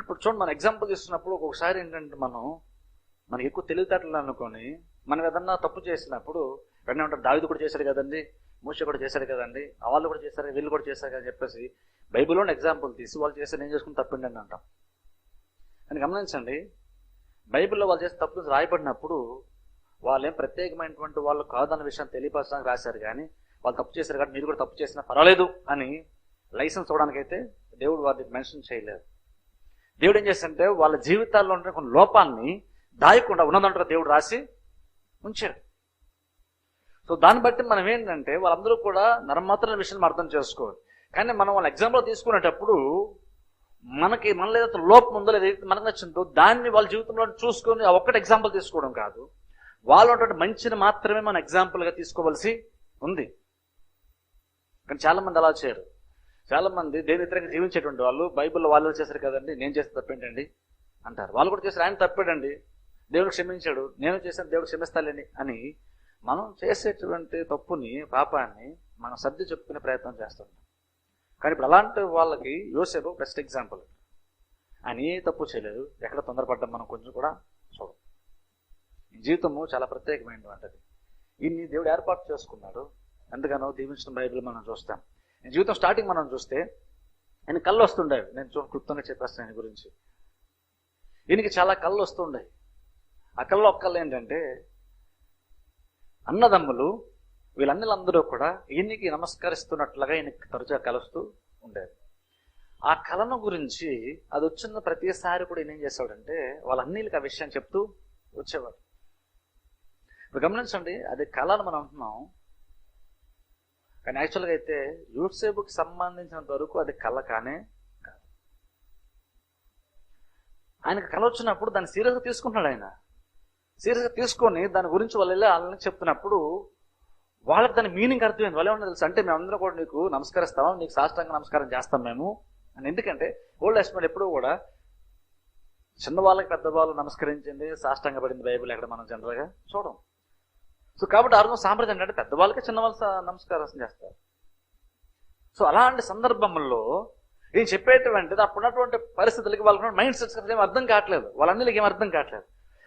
ఏంటంటే ఇప్పుడు చూడండి మనం ఎగ్జాంపుల్ తీసుకున్నప్పుడు ఒక్కొక్కసారి ఏంటంటే మనం మనకి ఎక్కువ తెలివితేటలు అనుకొని మనం ఏదన్నా తప్పు చేసినప్పుడు వెంటనే ఉంటారు దావిది కూడా చేశారు కదండి మూష కూడా చేశారు కదండి ఆ వాళ్ళు కూడా చేశారు వీళ్ళు కూడా చేశారు అని చెప్పేసి బైబిల్లోని ఎగ్జాంపుల్ తీసి వాళ్ళు చేస్తే నేను చేసుకుని తప్పండి అని అంటాం. అని గమనించండి బైబిల్లో వాళ్ళు చేసే తప్పులు రాయబడినప్పుడు వాళ్ళేం ప్రత్యేకమైనటువంటి వాళ్ళు కాదన్న విషయం తెలియపరచడానికి రాశారు కానీ వాళ్ళు తప్పు చేశారు కాబట్టి మీరు కూడా తప్పు చేసినా పర్వాలేదు అని లైసెన్స్ ఇవ్వడానికైతే దేవుడు వారిని మెన్షన్ చేయలేదు. దేవుడు ఏం చేస్తుంటే వాళ్ళ జీవితాల్లో ఉండే కొన్ని లోపాన్ని దాయకుండా ఉన్నదంటారు దేవుడు రాసి ఉంచాడు. సో దాన్ని బట్టి మనం ఏంటంటే వాళ్ళందరూ కూడా నరమాత్రమైన విషయాన్ని అర్థం చేసుకోవాలి. కానీ మనం వాళ్ళ ఎగ్జాంపుల్ తీసుకునేటప్పుడు మనకి మనలో ఏదైతే లోపం ఉందో లేదా ఏదైతే మనకు నచ్చిందో దాన్ని వాళ్ళ జీవితంలో చూసుకొని ఒక్కటి ఎగ్జాంపుల్ తీసుకోవడం కాదు. వాళ్ళు ఉన్నటువంటి మంచిని మాత్రమే మనం ఎగ్జాంపుల్గా తీసుకోవాల్సి ఉంది. కానీ చాలామంది అలా చేయరు. చాలా మంది దేని ఇతరంగా జీవించేటువంటి వాళ్ళు బైబిల్లో వాళ్ళు చేశారు కదండి నేను చేస్తే తప్పేంటండి అంటారు. వాళ్ళు కూడా చేశారు ఆయన తప్పాడండి. దేవుడు క్షమించాడు నేను చేశాను దేవుడు క్షమిస్తాలేని అని మనం చేసేటువంటి తప్పుని పాపాన్ని మనం సర్ది చెప్పుకునే ప్రయత్నం చేస్తుంటాం. కానీ ఇప్పుడు అలాంటి వాళ్ళకి యోసేపు బెస్ట్ ఎగ్జాంపుల్ ఆయన ఏ తప్పు చేయలేదు ఎక్కడ తొందరపడ్డం మనం కొంచెం కూడా చూడం. ఈ జీవితము చాలా ప్రత్యేకమైనటువంటిది. ఇన్ని దేవుడు ఏర్పాటు చేసుకున్నాడు. ఎంతగానో దీవించిన బైబిల్ మనం చూస్తాం. జీవితం స్టార్టింగ్ మనం చూస్తే ఆయన కళ్ళు వస్తుండేవి నేను చూడ క్లుప్తంగా చెప్పేస్తాను ఆయన గురించి. ఈయనకి చాలా కళ్ళు వస్తుండే ఆ కళ్ళు ఒక కళ్ళు ఏంటంటే అన్నదమ్ములు వీళ్ళందరూ కూడా ఈయనకి నమస్కరిస్తున్నట్లుగా ఈయనకి తరచుగా కలుస్తూ ఉండేది ఆ కళను గురించి అది వచ్చిన ప్రతిసారి కూడా ఈయన ఏం చేసేవాడంటే వాళ్ళ అన్నీలకి ఆ విషయం చెప్తూ వచ్చేవాడు. ఇప్పుడు గమనించండి అది కళ అని మనం అంటున్నాం. కానీ యాక్చువల్గా అయితే యూట్సేపుకి సంబంధించినంత వరకు అది కళ కానే కాదు. ఆయనకు కళ వచ్చినప్పుడు దాన్ని సీరియస్గా తీసుకుంటున్నాడు ఆయన. సీరియస్గా తీసుకొని దాని గురించి వాళ్ళు వెళ్ళి వాళ్ళని చెప్తున్నప్పుడు వాళ్ళకి దాని మీనింగ్ అర్థమైంది. వాళ్ళు ఏమన్నా తెలుసు? అంటే మేమందరం కూడా నీకు నమస్కరిస్తాం నీకు సాష్టాంగ నమస్కారం చేస్తాం మేము అని. ఎందుకంటే ఓల్డ్ ఎస్టిమేట్ ఎప్పుడు కూడా చిన్న వాళ్ళకి పెద్ద వాళ్ళు నమస్కరించింది సాష్టాంగ పడింది బైబిల్ ఎక్కడ మనం జనరల్గా చూడం సో కాబట్టి ఆ రోజు సాంప్రదాయం అంటే పెద్దవాళ్ళకి చిన్న వాళ్ళు నమస్కారం చేస్తారు. సో అలాంటి సందర్భంలో నేను చెప్పేటువంటిది అప్పుడున్నటువంటి పరిస్థితులకి వాళ్ళకి మైండ్ సెట్స్ ఏం అర్థం కావట్లేదు. వాళ్ళందరికీ ఏం అర్థం కావట్లేదు.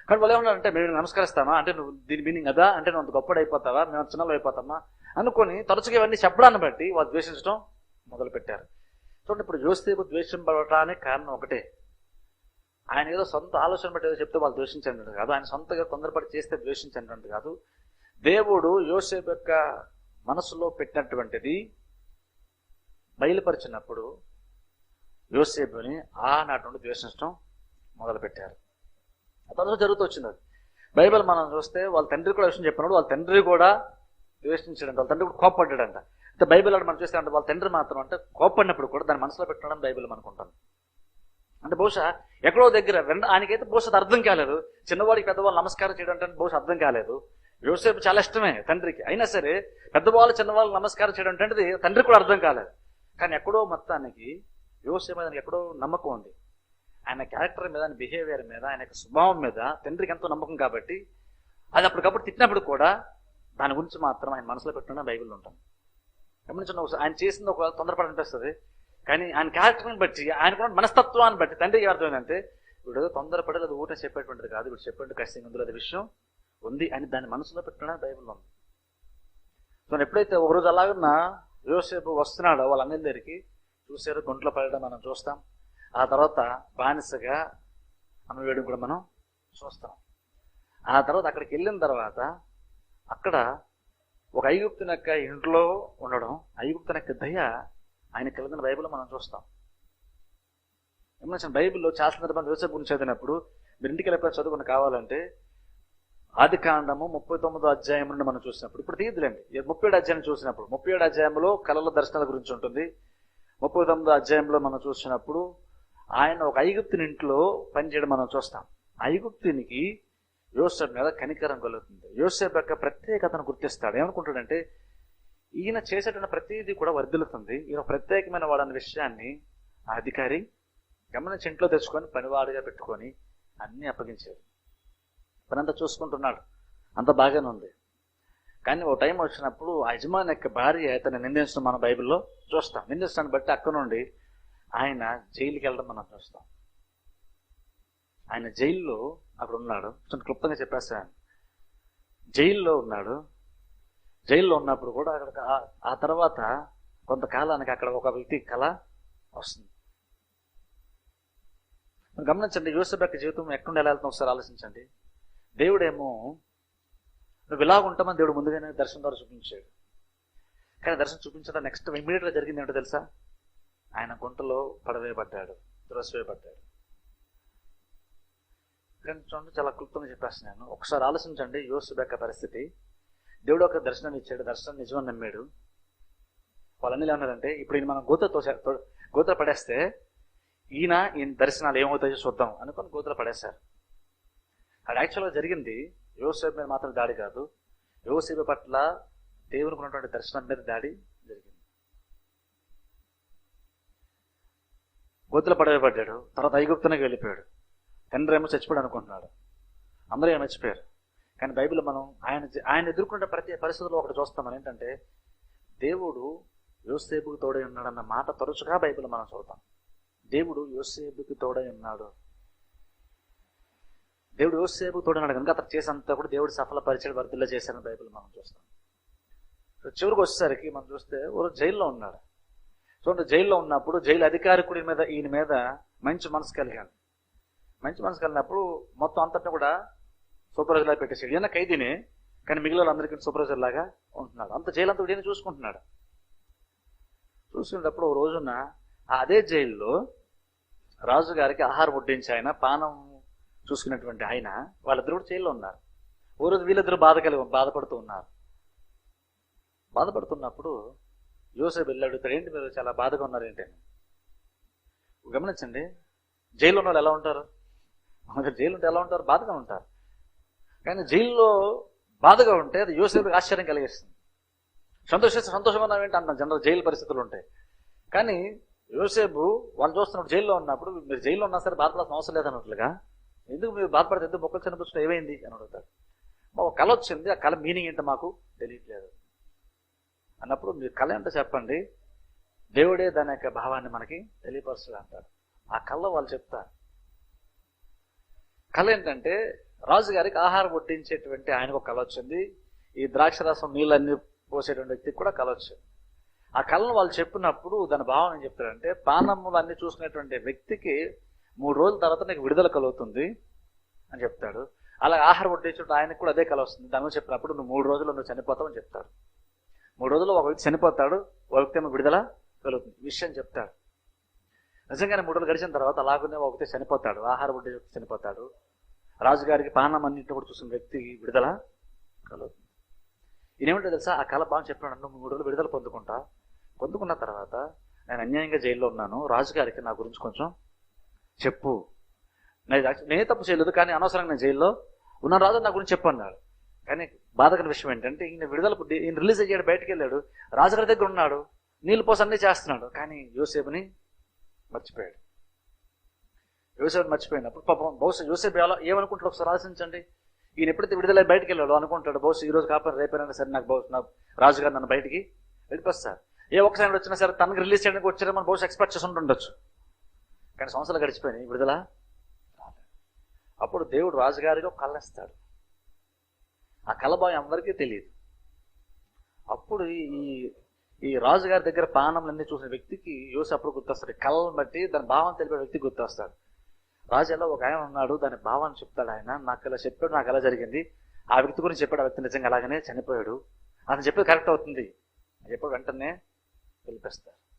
కానీ వాళ్ళు ఏమన్నారంటే మేము నమస్కరిస్తామా? అంటే నువ్వు దీని మీనింగ్ అదా? అంటే నువ్వు అంత గొప్పడు అయిపోతావా? మేము చిన్నలు అయిపోతామా? అనుకొని తరచుగా ఇవన్నీ చెప్పడాన్ని బట్టి వాళ్ళు ద్వేషించడం మొదలుపెట్టారు. చూడండి ఇప్పుడు యోసేపు ద్వేషింపడటానికి కారణం ఒకటే. ఆయన ఏదో సొంత ఆలోచన బట్టి ఏదో చెప్తే వాళ్ళు ద్వేషించినట్టు కాదు. ఆయన సొంతగా తొందరపడి చేస్తే ద్వేషించినట్టు కాదు. దేవుడు యోసేపు యొక్క మనసులో పెట్టినటువంటిది బయలుపరిచినప్పుడు యోసేపుని ఆనాటి నుండి ద్వేషించడం మొదలుపెట్టారు. అతను జరుగుతూ వచ్చింది అది. బైబిల్ మనం చూస్తే వాళ్ళ తండ్రి కూడా విషయం చెప్పినప్పుడు వాళ్ళ తండ్రి కూడా ద్వేషించాడంట వాళ్ళ తండ్రి కూడా కోప్పడ్డాడంట. అంటే బైబిల్ అంటే మనం చూస్తే అంటే వాళ్ళ తండ్రి మాత్రం అంటే కోప్పడినప్పుడు కూడా దాన్ని మనసులో పెట్టడం బైబిల్ అనుకుంటాం అంటే బహుశా ఎక్కడో దగ్గర వెంట ఆయనకైతే బహుశా అర్థం కాలేదు. చిన్నవాడికి పెద్దవాళ్ళు నమస్కారం చేయడం అంటే బహుశా అర్థం కాలేదు. యోసేపు చాలా ఇష్టమే తండ్రికి. అయినా సరే పెద్దవాళ్ళు చిన్నవాళ్ళు నమస్కారం చేయడం అంటే తండ్రికి కూడా అర్థం కాలేదు. కానీ ఎక్కడో మొత్తానికి యోసేపు మీద ఎక్కడో నమ్మకం ఉంది. ఆయన క్యారెక్టర్ మీద ఆయన బిహేవియర్ మీద ఆయన యొక్క స్వభావం మీద తండ్రికి ఎంతో నమ్మకం కాబట్టి అది అప్పటికప్పుడు తిట్టినప్పుడు కూడా దాని గురించి మాత్రం ఆయన మనసులో పెట్టుకున్న బైబిల్ ఉంటాం గమనించండి ఒకసారి ఆయన చేసింది ఒక తొందరపడి అనిపిస్తుంది. కానీ ఆయన క్యారెక్టర్ని బట్టి ఆయనకున్న మనస్తత్వాన్ని బట్టి తండ్రికి అర్థమైందంటే వీడు ఏదో తొందరపడి అది ఊట చెప్పేటువంటిది కాదు వీడు చెప్పేటువంటి ఖచ్చితంగా ఇందులో అది విషయం ఉంది అని దాన్ని మనసులో పెట్టడం బైబిల్లో ఉంది. సో ఎప్పుడైతే ఒకరోజు అలాగున్నా యోసేపు వస్తున్నాడో వాళ్ళ అన్నల దగ్గరికి చూసారు గుంట్లో పడడం మనం చూస్తాం. ఆ తర్వాత బానిసగా అమ్మవేయడం కూడా మనం చూస్తాం. ఆ తర్వాత అక్కడికి వెళ్ళిన తర్వాత అక్కడ ఒక ఐగుప్తుని యొక్క ఇంట్లో ఉండడం ఐగుప్తుని యొక్క దయ ఆయన కలిగిన బైబిల్లో మనం చూస్తాం. ఏమన్నా బైబిల్లో చాలా సందర్భాన్ని యోసేపు గురించి చదివినప్పుడు మీరు ఇంటికి వెళ్ళిపోయి చదువుకుని కావాలంటే ఆది కాండము ముప్పై తొమ్మిదో అధ్యాయం నుండి మనం చూసినప్పుడు ఇప్పుడు తీయదులేండి ముప్పై ఏడు అధ్యాయం చూసినప్పుడు ముప్పై ఏడు అధ్యాయంలో కళల దర్శనాల గురించి ఉంటుంది. ముప్పై తొమ్మిదో అధ్యాయంలో మనం చూసినప్పుడు ఆయన ఒక ఐగుప్తుని ఇంట్లో పనిచేయడం మనం చూస్తాం. ఐగుప్తునికి యోసేపు మీద కనికరం కలుగుతుంది. యోసేపు యొక్క ప్రత్యేకతను గుర్తిస్తాడు. ఏమనుకుంటాడంటే ఈయన చేసేటువంటి ప్రతిదీ కూడా వర్ధిల్లుతుంది. ఈయన ప్రత్యేకమైన వాడన్న విషయాన్ని ఆ అధికారి గమనించి ఇంట్లో తెచ్చుకొని పనివాడిగా పెట్టుకొని అన్ని అప్పగించాడు. పనంతా చూసుకుంటున్నాడు. అంత బాగానే ఉంది. కానీ ఓ టైం వచ్చినప్పుడు ఆ యజమాని యొక్క భార్య అతన్ని నిందించడం మన బైబిల్లో చూస్తాం. నిందించడాన్ని బట్టి అక్కడ నుండి ఆయన జైలుకి వెళ్ళడం మనం చూస్తాం. ఆయన జైల్లో అక్కడ ఉన్నాడు. కొంచెం క్లుప్తంగా చెప్పేస్తాను. జైల్లో ఉన్నాడు. జైల్లో ఉన్నప్పుడు కూడా అక్కడ ఆ- తర్వాత కొంతకాలానికి అక్కడ ఒక వ్యక్తి కళ వస్తుంది. గమనించండి యూసఫ్ యొక్క జీవితం ఎక్కడ ఎలా వెళ్తున్నా ఒకసారి ఆలోచించండి. దేవుడేమో నువ్వు ఇలాగ ఉంటామని దేవుడు ముందుగానే దర్శనం ద్వారా చూపించాడు. కానీ దర్శనం చూపించడం నెక్స్ట్ ఇమీడియట్గా జరిగింది ఏంటో తెలుసా? ఆయన గుంటలో పడవేయబడ్డాడు దురసవేయబడ్డాడు కానీ చూడండి చాలా క్లుప్తంగా చెప్పేస్తున్నాను. ఒకసారి ఆలోచించండి యోసు యొక్క పరిస్థితి. దేవుడు ఒక దర్శనం ఇచ్చాడు దర్శనం నిజమని నమ్మాడు. వాళ్ళన్నీ ఏమన్నారంటే ఇప్పుడు ఈయన మనం గోతతో గోత్ర పడేస్తే ఈయన ఈయన దర్శనాలు ఏమవుతాయో చూద్దాం అనుకొని గోత్ర పడేశారు. అది యాక్చువల్గా జరిగింది. యోసేపు మీద మాత్రం దాడి కాదు. యోసేపు పట్ల దేవునికి ఉన్నటువంటి దర్శనం మీద దాడి జరిగింది. గోతుల పడవేయబడ్డాడు తర్వాత ఐగుప్తునికి వెళ్ళిపోయాడు. తండ్రి ఏమో చచ్చిపోయాడు అనుకుంటున్నాడు. అందరూ ఏమో చచ్చిపోయారు కానీ బైబిల్ మనం ఆయన ఆయన ఎదుర్కొన్న ప్రతి పరిస్థితుల్లో ఒకటి చూస్తాం మనం ఏంటంటే దేవుడు యోసేపుకు తోడై ఉన్నాడన్న మాట తరచుగా బైబిల్ మనం చూద్దాం. దేవుడు యోసేపుకి తోడై ఉన్నాడు. దేవుడు యోసేపు తోడున్నాడు కనుక అతను చేసేంత కూడా దేవుడు సఫల పరిచయం వర్తిల్లో చేశారని బైబిల్ మనం చూస్తాం. చివరికి వచ్చేసరికి మనం చూస్తే ఓ జైల్లో ఉన్నాడు. చూడండి జైల్లో ఉన్నప్పుడు జైలు అధికారికుడి మీద ఈయన మీద మంచి మనసు కలిగాడు. మంచి మనసు కలిగినప్పుడు మొత్తం అంతటిని కూడా సూపర్వైజర్లా లాగా పెట్టేసాడు ఈయన ఖైదీని కానీ మిగిలిన అందరికీ సూపర్వైజర్ లాగా ఉంటున్నాడు. అంత జైలు అంతా ఈయన చూసుకుంటున్నాడు. చూసుకునేటప్పుడు ఒక రోజున అదే జైల్లో రాజుగారికి ఆహారం వడ్డించి ఆయన పానం చూసుకున్నటువంటి ఆయన వాళ్ళిద్దరు కూడా జైల్లో ఉన్నారు. ఓ రోజు వీళ్ళిద్దరు బాధ కలిగి బాధపడుతూ ఉన్నారు. బాధపడుతున్నప్పుడు యోసేపు వెళ్ళి అడుగుతాడు ఏంటి మీరు చాలా బాధగా ఉన్నారు ఏంటి అని. గమనించండి జైల్లో ఉన్న వాళ్ళు ఎలా ఉంటారు? మనకి జైలు ఉంటే ఎలా ఉంటారు? బాధగా ఉంటారు. కానీ జైల్లో బాధగా ఉంటే అది యోసేపుకి ఆశ్చర్యం కలిగిస్తుంది. సంతోషిస్తే సంతోషంగా ఉన్నావేంటి అంటాం జనరల్ జైలు పరిస్థితులు ఉంటాయి కానీ యోసేపు వాళ్ళు చూస్తున్నప్పుడు జైల్లో ఉన్నప్పుడు మీరు జైల్లో ఉన్నా సరే బాధపడాల్సిన అవసరం లేదన్నట్లుగా ఎందుకు మీరు బాధపడితే ఎందుకు మొక్కలు చనిపించడం ఏమైంది? అని అడుగుతారు. మా ఒక కళ వచ్చింది. ఆ కళ మీనింగ్ ఏంటో మాకు తెలియట్లేదు. అన్నప్పుడు మీరు కళ ఏంటో చెప్పండి. దేవుడే దాని యొక్క భావాన్ని మనకి తెలియపరుస్తుంది అంటారు. ఆ కళ్ళ వాళ్ళు చెప్తారు. కళ ఏంటంటే రాజుగారికి ఆహారం వడ్డించేటువంటి ఆయనకు ఒక కళ వచ్చింది. ఈ ద్రాక్ష రసం నీళ్ళన్నీ పోసేటువంటి వ్యక్తికి కూడా కళ వచ్చింది. ఆ కళను వాళ్ళు చెప్పినప్పుడు దాని భావం ఏం చెప్తారంటే పానములు అన్ని చూసుకునేటువంటి వ్యక్తికి మూడు రోజుల తర్వాత నీకు విడుదల కలుగుతుంది అని చెప్తాడు. అలా ఆహారం వడ్డించుంటే ఆయనకు కూడా అదే కళ వస్తుంది. దాని గురించి చెప్పినప్పుడు నువ్వు మూడు రోజులు నువ్వు చనిపోతావు అని చెప్తాడు. మూడు రోజుల్లో ఒక వ్యక్తి చనిపోతాడు ఒక వ్యక్తి ఏమో విడుదల కలుగుతుంది. విషయం చెప్తాడు. నిజంగానే మూడు రోజులు గడిచిన తర్వాత అలాగనే ఒక వ్యక్తి చనిపోతాడు. ఆహారం వడ్డీ వ్యక్తి చనిపోతాడు. రాజుగారికి పానం అన్నింటిని కూడా చూసిన వ్యక్తి విడుదల కలుగుతుంది. ఈయనేమిటో తెలుసా? ఆ కళ బాగా చెప్పాడు నువ్వు మూడు రోజులు విడుదల పొందుకుంటా. పొందుకున్న తర్వాత నేను అన్యాయంగా జైల్లో ఉన్నాను. రాజుగారికి నా గురించి కొంచెం చెప్పు. నేను నేనే తప్పు చేయలేదు కానీ అనవసరంగా నేను జైల్లో ఉన్న రాజు నా గురించి చెప్పు అన్నాడు. కానీ బాధకర విషయం ఏంటంటే ఈయన విడుదల ఈయన రిలీజ్ అయ్యాడు బయటకు వెళ్ళాడు రాజుగారి దగ్గర ఉన్నాడు నీళ్ళు పోసి అన్నీ చేస్తున్నాడు కానీ యోసేపుని మర్చిపోయాడు. యోసేపు మర్చిపోయినప్పుడు పాపం బహుశా యోసేపు ఎలా ఏమనుకుంటాడు ఒకసారి ఆలోచించండి. ఈయన ఎప్పుడైతే విడుదల బయటకు వెళ్ళాడు అనుకుంటాడు బహుశా ఈ రోజు కాపాడు రేపైనా సరే నాకు బహుశా రాజుగారు నన్ను బయటికి వెళ్ళిపోస్తారు ఏ ఒక్కసారి వచ్చినా సరే తనకి రిలీజ్ చేయడానికి వచ్చారో మనం బహుశా ఎక్స్పెక్ట్ చేసి ఉండొచ్చు కానీ సంవత్సరాలు గడిచిపోయినాయి విడుదల? అప్పుడు దేవుడు రాజుగారిగా కళ్ళేస్తాడు. కళ్ళ ఇస్తాడు ఆ కలబాయి అందరికీ తెలియదు. అప్పుడు ఈ ఈ రాజుగారి దగ్గర పానములన్నీ చూసిన వ్యక్తికి యోసి అప్పుడు గుర్తొస్తాడు. కళ్ళను బట్టి దాని భావం తెలిపే వ్యక్తి గుర్తొస్తాడు. రాజు ఎలా ఒక ఆయన ఉన్నాడు దాని భావాన్ని చెప్తాడు ఆయన. నాకు ఇలా చెప్పాడు నాకు ఎలా జరిగింది. ఆ వ్యక్తి గురించి చెప్పాడు ఆ వ్యక్తి నిజంగా అలాగనే చనిపోయాడు. అతను చెప్పేది కరెక్ట్ అవుతుంది. అని చెప్పాడు వెంటనే పిలిపిస్తారు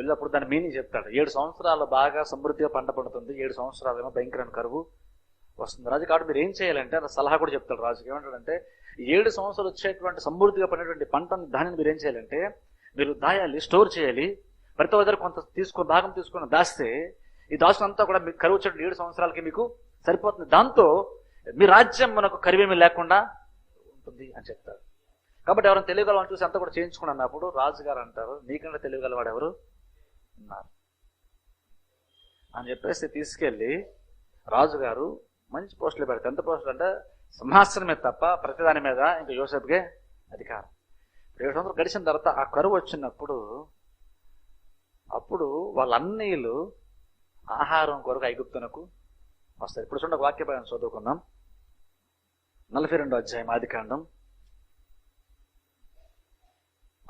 వెళ్ళినప్పుడు దాని మీనింగ్ చెప్తాడు. ఏడు సంవత్సరాలు బాగా సమృద్ధిగా పంట పండుతుంది. ఏడు సంవత్సరాలు ఏమో భయంకరమైన కరువు వస్తుంది. రాజు కాబట్టి మీరు ఏం చేయాలంటే అతను సలహా కూడా చెప్తాడు రాజుకి. ఏమంటాడంటే ఏడు సంవత్సరాలు వచ్చేటువంటి సమృద్ధిగా పడినటువంటి పంటను దానిని మీరు ఏం చేయాలంటే మీరు దాయాలి స్టోర్ చేయాలి. ప్రతి ఒక్కరు దగ్గర కొంత తీసుకొని భాగం తీసుకొని దాస్తే ఈ దాచునంతా కూడా మీకు కరువు వచ్చే ఏడు సంవత్సరాలకి మీకు సరిపోతుంది. దాంతో మీ రాజ్యం మనకు కరివేమీ లేకుండా ఉంటుంది అని చెప్తారు కాబట్టి ఎవరైనా తెలియగలవాడిని చూసి అంతా కూడా చేయించుకుని అన్నప్పుడు రాజుగారు అంటారు నీకంటే తెలియగలవాడు ఎవరు? ఉన్నారు అని చెప్పేసి తీసుకెళ్ళి రాజుగారు మంచి పోస్టులు పెడతారు. ఎంత పోస్టులు అంటే సింహాసనం మీద తప్ప ప్రతిదాని మీద ఇంకా యోసేపుకే అధికారం. ఏడు సంవత్సరాలు గడిచిన తర్వాత ఆ కరువు వచ్చినప్పుడు అప్పుడు వాళ్ళ అన్నీలు ఆహారం కొరకు ఐగుప్తునకు వస్తారు ఇప్పుడు చూడండి ఒక వాక్య చదువుకుందాం. నలభై రెండో అధ్యాయం ఆది కాండం.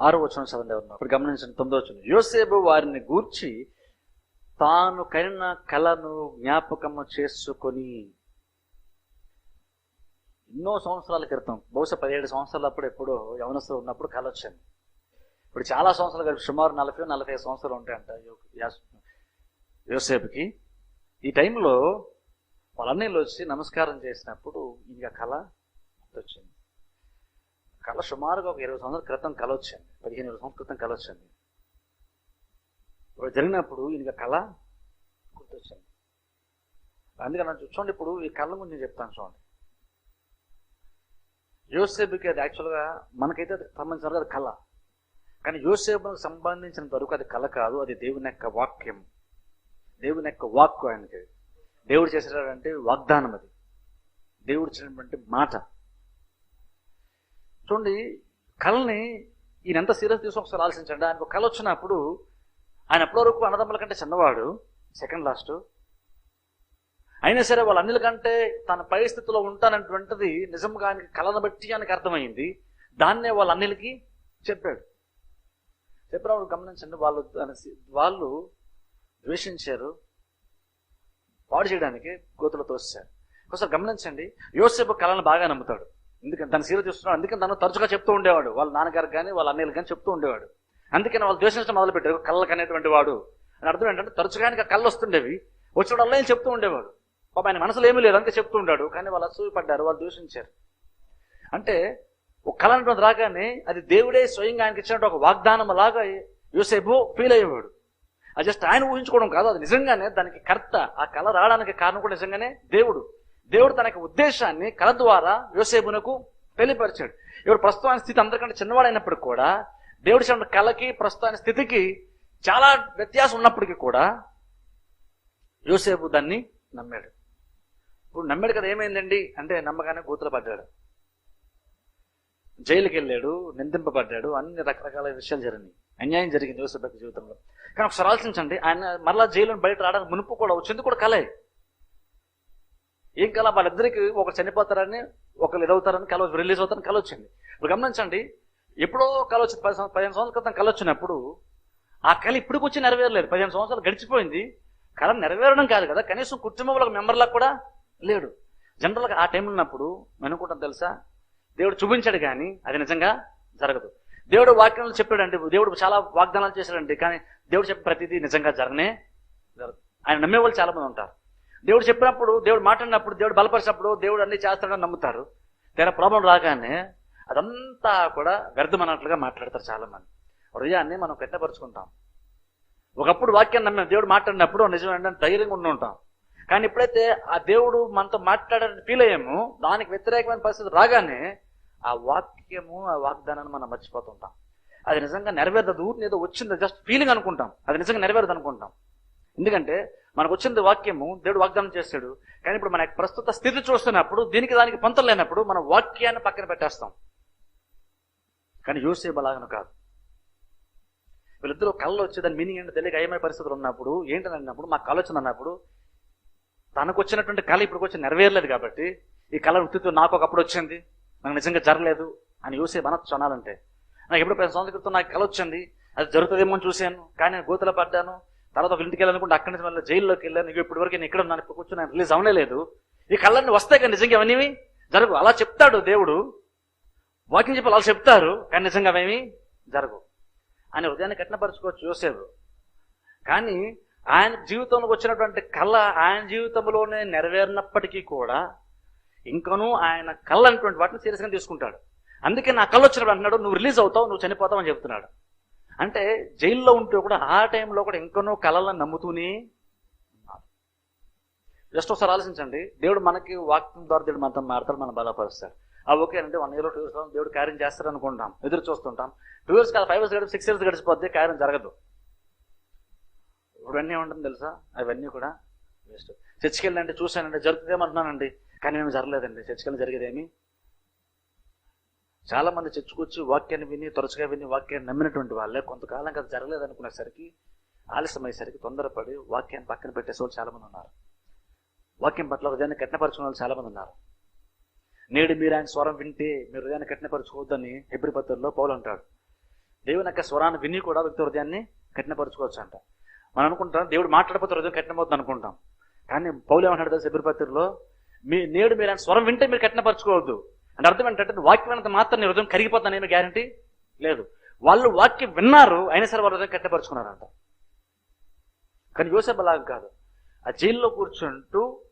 ఆరో వచ్చిన చదవండి ఎవరు ఇప్పుడు గమనించండి తొమ్మిదో వచ్చిన యోసేపు వారిని గూర్చి తాను కనిన కళను జ్ఞాపకము చేసుకొని ఎన్నో సంవత్సరాల క్రితం బహుశా పదిహేడు సంవత్సరాలప్పుడు ఎప్పుడు యవనస్తులు ఉన్నప్పుడు కళ వచ్చింది ఇప్పుడు చాలా సంవత్సరాలు కలిపి సుమారు నలభై నలభై ఐదు సంవత్సరాలు ఉంటాయంట యోసేపుకి. ఈ టైంలో వాళ్ళ వచ్చి నమస్కారం చేసినప్పుడు ఇంకా కళ వచ్చింది కళ సుమారుగా ఒక ఇరవై సంవత్సరాల క్రితం కళ వచ్చింది పదిహేను ఇరవై సంవత్సరాల క్రితం కళ వచ్చింది ఇప్పుడు జరిగినప్పుడు ఈయనకి కళ గుర్తొచ్చింది. అందుకని నన్ను చూడండి ఇప్పుడు ఈ కళ్ళ గురించి నేను చెప్తాను చూడండి. యోసేపుకి అది యాక్చువల్గా మనకైతే అది సంబంధించిన అది కళ. కానీ యోసేపుకు సంబంధించిన వరకు అది కళ కాదు అది దేవుని యొక్క వాక్యం. దేవుని యొక్క వాక్కు ఆయనకి. దేవుడు చేసేటంటే వాగ్దానం అది. దేవుడు ఇచ్చినటువంటి మాట. చూడండి కళని ఈయన ఎంత సీరియస్ తీసుకుని ఒకసారి ఆలోచించండి. ఆయనకు కళ వచ్చినప్పుడు ఆయన అప్పటి వరకు అన్నదమ్ముల కంటే చిన్నవాడు సెకండ్ లాస్ట్. అయినా సరే వాళ్ళ అన్నిల కంటే తన పరిస్థితిలో ఉంటానటువంటిది నిజంగా ఆయనకి కళను బట్టి ఆయనకు అర్థమైంది. దాన్నే వాళ్ళ అన్నిలకి చెప్పాడు. చెప్పినప్పుడు గమనించండి వాళ్ళు వాళ్ళు ద్వేషించారు. పాడు చేయడానికి గోతులు తోసారు ఒకసారి గమనించండి యోసేపు కళను బాగా నమ్ముతాడు. ఎందుకంటే తన సీరియస్ చూస్తున్నాడు. అందుకని తను తరచుగా చెప్తూ ఉండేవాడు. వాళ్ళ నాన్నగారికి కానీ వాళ్ళ అన్నయ్యలు కానీ చెప్తూ ఉండేవాడు. అందుకని వాళ్ళు ద్వేషించడం మొదలు పెట్టారు కళ్ళకు అనేటువంటి వాడు. అని అర్థం ఏంటంటే తరచుగా ఆయనకి కళ్ళు వస్తుండేవి. వచ్చినప్పుడు ఆయన చెప్తూ ఉండేవాడు. పాప ఆయన మనసులో ఏమీ లేదు అంతే చెప్తూ ఉండాడు. కానీ వాళ్ళు అసూయపడ్డారు వాళ్ళు దూషించారు అంటే ఒక కళ అనేటువంటి రాగానే అది దేవుడే స్వయంగా ఆయనకి ఇచ్చినట్టు ఒక వాగ్దానం లాగా యూసేపు ఫీల్ అయ్యేవాడు. అది జస్ట్ ఆయన ఊహించుకోవడం కాదు అది నిజంగానే దానికి కర్త. ఆ కళ రావడానికి కారణం కూడా నిజంగానే దేవుడు. దేవుడు తన యొక్క ఉద్దేశాన్ని కళ ద్వారా యోసేపునకు తెలియపరిచాడు. ఇప్పుడు ప్రస్తుతాని స్థితి అందరికంటే చిన్నవాడైనప్పటికీ కూడా దేవుడి ఇచ్చిన కళకి ప్రస్తుతాని స్థితికి చాలా వ్యత్యాసం ఉన్నప్పటికీ కూడా యోసేపు దాన్ని నమ్మాడు. ఇప్పుడు నమ్మాడు కదా ఏమైందండి అంటే నమ్మగానే గూతులు పడ్డాడు. జైలుకి వెళ్ళాడు నిందింపబడ్డాడు అన్ని రకరకాల విషయాలు జరిగినాయి. అన్యాయం జరిగింది యోసేపు జీవితంలో. కానీ ఒకసారి ఆలోచించండి ఆయన మరలా జైలు బయట రావడానికి మునుపు కూడా వచ్చింది కూడా కలే. ఏం కల వాళ్ళిద్దరికి ఒకరు చనిపోతారని ఒకరు ఎదవుతారని కల రిలీజ్ అవుతారని కల వచ్చింది. ఇప్పుడు గమనించండి ఎప్పుడో కల వచ్చింది పది పదిహేను సంవత్సరాల క్రితం కల వచ్చినప్పుడు ఆ కళ ఇప్పటికి వచ్చి నెరవేరలేదు. పదిహేను సంవత్సరాలు గడిచిపోయింది. కళ నెరవేరడం కాదు కదా కనీసం కుటుంబంలో ఒక మెంబర్లా కూడా లేడు. జనరల్గా ఆ టైం ఉన్నప్పుడు అనుకుంటాం తెలుసా దేవుడు చూపించాడు కానీ అది నిజంగా జరగదు. దేవుడు వాక్యాలు చెప్పాడండి దేవుడు చాలా వాగ్దానాలు చేశాడండి కానీ దేవుడు చెప్పిన ప్రతిదీ నిజంగా జరగనే జరగదు. ఆయన నమ్మే వాళ్ళు చాలా మంది ఉంటారు. దేవుడు చెప్పినప్పుడు దేవుడు మాట్లాడినప్పుడు దేవుడు బలపరిచినప్పుడు దేవుడు అన్ని చేస్తాడని నమ్ముతారు. తేడా ప్రాబ్లం రాగానే అదంతా కూడా వ్యర్థమన్నట్లుగా మాట్లాడతారు చాలా మంది హృదయాన్ని మనం కట్టపరుచుకుంటాం ఒకప్పుడు వాక్యాన్ని నమ్మే. దేవుడు మాట్లాడినప్పుడు నిజం ఏంటంటే ధైర్యంగా ఉండి ఉంటాం. కానీ ఎప్పుడైతే ఆ దేవుడు మనతో మాట్లాడాలని ఫీల్ అయ్యాము. దానికి వ్యతిరేకమైన పరిస్థితి రాగానే ఆ వాక్యము ఆ వాగ్దానాన్ని మనం మర్చిపోతుంటాం. అది నిజంగా నెరవేరదు. ఏదో వచ్చింది జస్ట్ ఫీలింగ్ అనుకుంటాం. అది నిజంగా నెరవేరదు అనుకుంటాం. ఎందుకంటే మనకు వచ్చింది వాక్యము దేవుడు వాగ్దానం చేస్తాడు. కానీ ఇప్పుడు మన ప్రస్తుత స్థితి చూస్తున్నప్పుడు దీనికి దానికి పొంతలు లేనప్పుడు మనం వాక్యాన్ని పక్కన పెట్టేస్తాం. కానీ యూసేపు అలాగను కాదు. వీళ్ళిద్దరూ కళ్ళు వచ్చి దాని మీనింగ్ ఏంటో తెలియక అయ్యమైన పరిస్థితులు ఉన్నప్పుడు ఏంటని అన్నప్పుడు మా కళ వచ్చింది అన్నప్పుడు తనకు వచ్చినటువంటి కళ ఇప్పుడు వచ్చి నెరవేరలేదు కాబట్టి ఈ కళ వృత్తితో నాకు ఒకప్పుడు వచ్చింది నాకు నిజంగా జరగలేదు అని యూసేపు అనొచ్చు అనాలంటే. నాకు ఎప్పుడు పది సంవత్సరాల క్రితం నాకు కళ వచ్చింది అది జరుగుతుందేమో అని చూశాను కానీ నేను గోతులో పడ్డాను తర్వాత ఒక ఇంటికి వెళ్ళాలనుకుంటే అక్కడి నుంచి మళ్ళీ జైల్లోకి వెళ్ళాను. నీకు ఇప్పటి వరకు నేను ఇక్కడ ఉన్నాను ఇప్పుడు కూర్చొని నేను రిలీజ్ అవ్వలేదు ఈ కళ్ళన్నీ వస్తాయి కానీ నిజంగా అవన్నీ జరగవు. అలా చెప్తాడు దేవుడు. వాకింగ్ చెప్పాలి అలా చెప్తారు కానీ నిజంగా అవేమి? జరగవు. ఆయన హృదయాన్ని కఠినపరచుకోవచ్చు చూసేవు కానీ ఆయన జీవితంలోకి వచ్చినటువంటి కళ ఆయన జీవితంలోనే నెరవేరినప్పటికీ కూడా ఇంకనూ ఆయన కళ్ళ అనేటువంటి వాటిని సీరియస్గా తీసుకుంటాడు. అందుకే నా కళ్ళు వచ్చినప్పుడు అంటున్నాడు నువ్వు రిలీజ్ అవుతావు నువ్వు చనిపోతావు అని చెప్తున్నాడు. అంటే జైల్లో ఉంటూ కూడా ఆ టైంలో కూడా ఇంకనో కళలను నమ్ముతూనే ఉన్నారు. జస్ట్ ఒకసారి ఆలోచించండి. దేవుడు మనకి వాక్యం ద్వారా దేవుడు మనతో మాడతాడు మనం బలపరుస్తాడు ఆ ఓకే అంటే వన్ ఇయర్ టూ ఇయర్స్ దేవుడు కార్యం చేస్తాడు అనుకుంటాం ఎదురు చూస్తుంటాం. టూ ఇయర్స్ కాదు ఫైవ్ ఇయర్స్ గడిపి సిక్స్ ఇయర్స్ గడిచిపోద్ది కార్యం జరగదు. ఇవన్నీ ఉంటుంది తెలుసా? అవన్నీ కూడా వేస్ట్. చర్చికి వెళ్ళండి చూశానండి జరుగుతుందేమంటున్నానండి? కానీ మేము జరగలేదండి. చర్చికి వెళ్ళి జరిగేదేమి? చాలా మంది చర్చకొచ్చి వాక్యాన్ని విని తరచుగా విని వాక్యాన్ని నమ్మినటువంటి వాళ్ళే. కొంతకాలం అది జరగలేదు అనుకునేసరికి ఆలస్యం అయ్యేసరికి తొందరపడి వాక్యాన్ని పక్కన పెట్టేసే వాళ్ళు చాలా మంది ఉన్నారు. వాక్యం పట్ల హృదయాన్ని కఠినపరచుకున్న వాళ్ళు చాలా మంది ఉన్నారు. నేడు మీరు ఆయన స్వరం వింటే మీరు హృదయాన్ని కఠినపరచుకోవద్దని హెబ్రి పౌలు అంటాడు. దేవుని యొక్క స్వరాన్ని విని కూడా వ్యక్తి హృదయాన్ని కఠినపరచుకోవచ్చు అంట మనం అనుకుంటాం దేవుడు మాట్లాడపోతే హృదయం కఠినమవుతుంది అనుకుంటాం. కానీ పౌలు ఏమంటాడు తెలుసు హెబ్రి పత్రికలో? మీ నేడు మీరు ఆయన స్వరం వింటే మీరు కఠినపరచుకోవద్దు. అంటే అర్థం ఏంటంటే వాక్యం వినంత మాత్రం నీ హృదయం కరిగిపోతుందని ఏమి గ్యారంటీ లేదు. వాళ్ళు వాక్యం విన్నారు అయినా సరే వాళ్ళ హృదయం కట్టపరుచుకున్నారంట. కానీ యోసేపు అలాగ కాదు. ఆ జైల్లో కూర్చుంటూ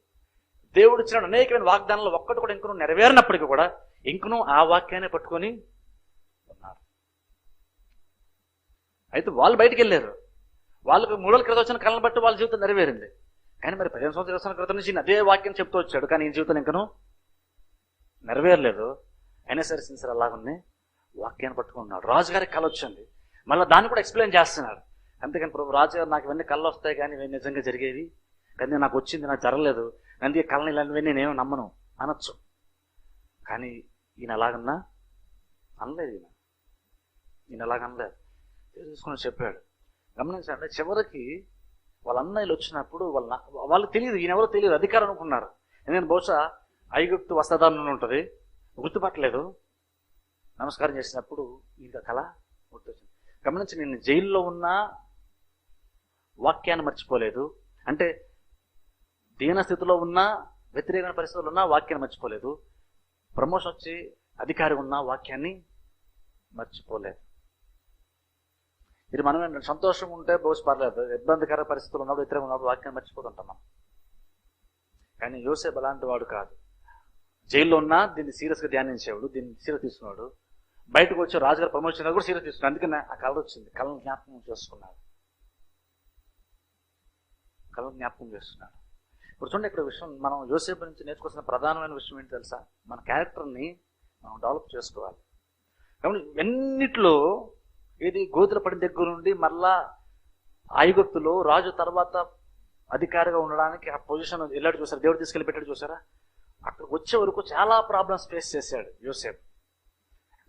దేవుడు ఇచ్చిన అనేకమైన వాగ్దానాలు ఒక్కటి కూడా ఇంకను నెరవేరినప్పటికీ కూడా ఇంకను ఆ వాక్యాన్ని పట్టుకొని ఉన్నారు. అయితే వాళ్ళు బయటికి వెళ్ళారు. వాళ్ళకి మూడల క్రితం వచ్చిన కళ్ళని బట్టి వాళ్ళ జీవితం నెరవేరింది. కానీ మరి పదిహేను సంవత్సరాల క్రితం నుంచి అదే వాక్యం చెప్తూ వచ్చాడు. కానీ ఈ జీవితం ఇంకను నెరవేరలేదు. అయినా సరే సిన్సర్ అలాగుంది. వాక్యాన్ని పట్టుకున్నాడు. రాజుగారికి కళ వచ్చింది మళ్ళీ దాన్ని కూడా ఎక్స్ప్లెయిన్ చేస్తున్నాడు. అంతేకాని ప్రభు రాజుగారు నాకు ఇవన్నీ కళ్ళు వస్తాయి కానీ ఇవన్నీ నిజంగా జరిగేవి. కానీ నాకు వచ్చింది నాకు జరగలేదు. అందుకే కళ్ళని ఇలాంటివన్నీ నేనేమో నమ్మను. అనొచ్చు. కానీ ఈయన ఎలాగన్నా? అనలేదు ఈయన. ఈయన ఎలాగనలేదు చూసుకుని చెప్పాడు. గమనించండి చివరికి వాళ్ళ అన్నయ్యలు వచ్చినప్పుడు వాళ్ళ వాళ్ళకి తెలియదు. ఈయన ఎవరో తెలియదు. అధికారం అనుకున్నారు. ఎందుకంటే బహుశా ఐగుప్తు వస్త్రధారణ ఉంటుంది. గుర్తుపట్టలేదు. నమస్కారం చేసినప్పుడు ఇంకా కళ గుర్తొచ్చింది. గమనించి నేను జైల్లో ఉన్న వాక్యాన్ని మర్చిపోలేదు. అంటే దీన స్థితిలో ఉన్న వ్యతిరేకమైన పరిస్థితుల్లో ఉన్న వాక్యాన్ని మర్చిపోలేదు. ప్రమోషన్ వచ్చి అధికారి ఉన్న వాక్యాన్ని మర్చిపోలేదు. ఇది మనం సంతోషం ఉంటే బహుశా పర్లేదు. ఇబ్బందికర పరిస్థితులు ఉన్నప్పుడు వ్యతిరేకం ఉన్నప్పుడు వాక్యాన్ని మర్చిపోతుంటాం కానీ యోసేపు అలాంటి వాడు కాదు. జైల్లో ఉన్నా దీన్ని సీరియస్గా ధ్యానించేవాడు దీన్ని సీరియస్ తీసుకున్నాడు. బయటకు వచ్చి రాజుగారు ప్రమోషన్ కూడా సీరియస్ తీసుకున్నాడు. అందుకని ఆ కళ వచ్చింది. కళను జ్ఞాపకం చేసుకున్నాడు. కళను జ్ఞాపకం చేస్తున్నాడు ఇప్పుడు చూడండి ఇక్కడ విషయం. మనం యోసేపు నుంచి నేర్చుకోవాల్సిన ప్రధానమైన విషయం ఏంటి తెలుసా? మన క్యారెక్టర్ని మనం డెవలప్ చేసుకోవాలి. కాబట్టి ఎన్నిట్లో ఇది గోతుల పడిన దగ్గర నుండి మళ్ళా ఐగుప్తులో రాజు తర్వాత అధికారిగా ఉండడానికి ఆ పొజిషన్ వెళ్ళాడు చూసారా? దేవుడు తీసుకెళ్ళి పెట్టాడు చూసారా? అక్కడ వచ్చే వరకు చాలా ప్రాబ్లమ్స్ ఫేస్ చేశాడు యూసేఫ్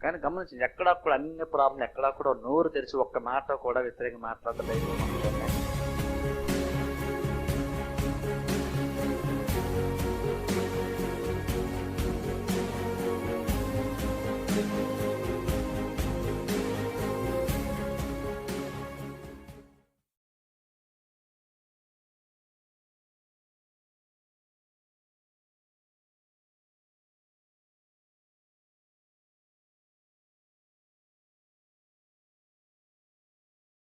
కానీ గమనించి ఎక్కడా కూడా అన్ని ప్రాబ్లం ఎక్కడా కూడా నోరు తెరిచి ఒక్క మాట కూడా వ్యతిరేకంగా మాట్లాడలేదు.